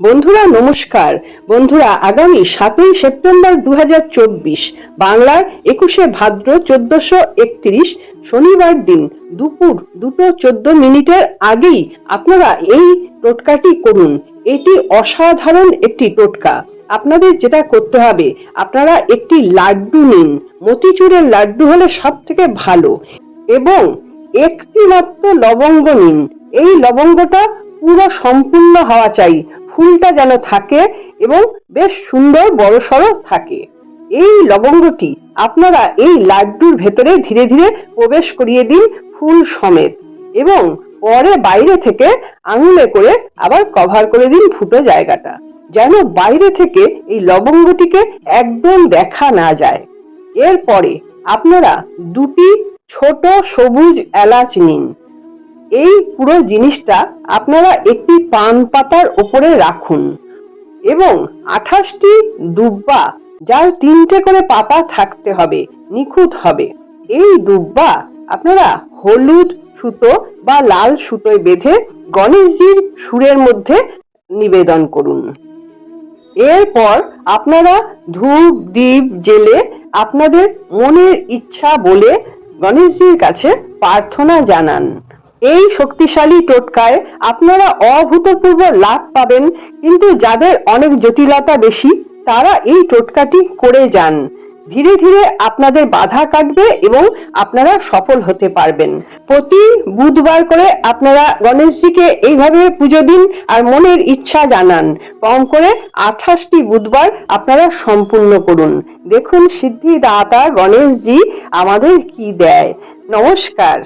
বন্ধুরা, নমস্কার। বন্ধুরা, আগামী সাতই সেপ্টেম্বর দু বাংলার একুশে ভাদ্র চোদ্দশো একত্রিশ, শনিবার দিন দুপুর দুটো চোদ্দ মিনিটের আগেই আপনারা এই টোটকাটি করুন। এটি অসাধারণ একটি টোটকা। আপনাদের যেটা করতে হবে, আপনারা একটি লাড্ডু নিন। মতিচুরের লাড্ডু হলে সব থেকে ভালো। এবং একটি মাত্র লবঙ্গ নিন। এই লবঙ্গটা পুরো সম্পূর্ণ হওয়া চাই। ফুলটা যেন থাকে এবং বেশ সুন্দর বড় সড়ো থাকে। এই লবঙ্গটি আপনারা এই লাড্ডুর ভেতরে ধীরে ধীরে প্রবেশ করিয়ে দিন ফুল সমেত এবং পরে বাইরে থেকে আঙুলে করে আবার কভার করে দিন ফুটো জায়গাটা, যেন বাইরে থেকে এই লবঙ্গটিকে একদম দেখা না যায়। এরপরে আপনারা দুটি ছোট সবুজ এলাচ নিন। এই পুরো জিনিসটা আপনারা একটি পান পাতার ওপরে রাখুন। এবং আঠাশটি দুব্বা, যার তিনটে করে পাতা থাকতে হবে, নিখুঁত হবে। এই দুব্বা আপনারা হলুদ সুতো বা লাল সুতোয় বেঁধে গণেশজির সুরের মধ্যে নিবেদন করুন। এরপর আপনারা ধূপ দ্বীপ জেলে আপনাদের মনের ইচ্ছা বলে গণেশজির কাছে প্রার্থনা জানান। এই শক্তিশালী টোটকায় আপনারা অভূতপূর্ব লাভ পাবেন। কিন্তু যাদের অনেক জটিলতা বেশি, তারা এই টোটকাটি করে যান। ধীরে ধীরে আপনাদের বাধা কাটবে এবং আপনারা সফল হতে পারবেন। প্রতি বুধবার করে আপনারা গণেশজিকে এইভাবে পুজো দিন আর মনের ইচ্ছা জানান। কম করে আঠাশটি বুধবার আপনারা সম্পূর্ণ করুন। দেখুন সিদ্ধিদাতা গণেশজি আমাদের কি দেয়। নমস্কার।